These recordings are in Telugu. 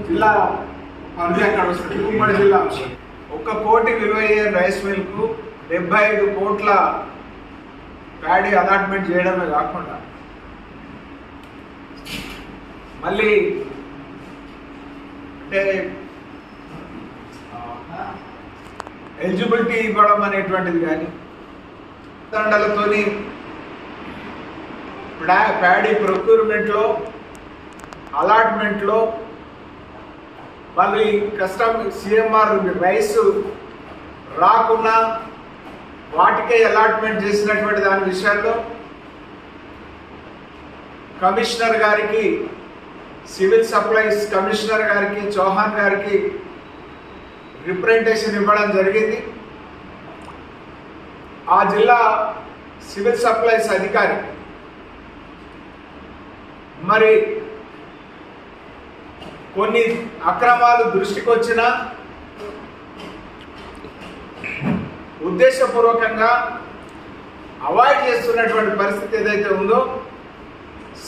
జిల్లా పరిధి అక్కడ వస్తుంది? ఉమ్మడి జిల్లా ఒక కోటి విలువయ్యే రైస్ మిల్కు డెబ్బై ఐదు కోట్ల ప్యాడీ అలాట్మెంట్ చేయడమే కాకుండా మళ్ళీ అంటే ఎలిజిబిలిటీ ఇవ్వడం అనేటువంటిది కానీ దండలతోని ప్లా- ప్యాడీ ప్రొక్యూర్మెంట్లో అలాట్మెంట్లో మళ్ళీ కస్టమ్ సిఎంఆర్ రైస్ రాకున్నా వాటికే అలాట్మెంట్ చేసినటువంటి దాని విషయాల్లో కమిషనర్ గారికి సివిల్ సప్లైస్ కమిషనర్ గారికి చౌహాన్ గారికి రిప్రజెంటేషన్ ఇవ్వడం జరిగింది. ఆ జిల్లా సివిల్ సప్లైస్ అధికారి. మరి కొన్ని అక్రమాలు దృష్టికి వచ్చినా ఉద్దేశపూర్వకంగా అవాయిడ్ చేస్తున్నటువంటి పరిస్థితి ఏదైతే ఉందో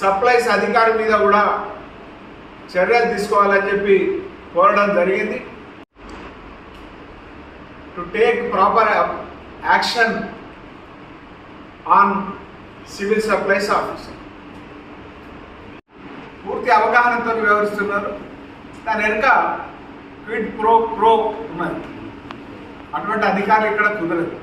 సప్లైస్ అధికారి మీద కూడా చర్యలు తీసుకోవాలని చెప్పి కోరడం జరిగింది. To take proper action on civil supplies officer పూర్తి అవగాహనతో వ్యవహరిస్తున్నారు. దాని వెనుక క్విడ్ ప్రో ప్రో ఉన్నది. అటువంటి అధికారులు ఇక్కడ కుదరదు.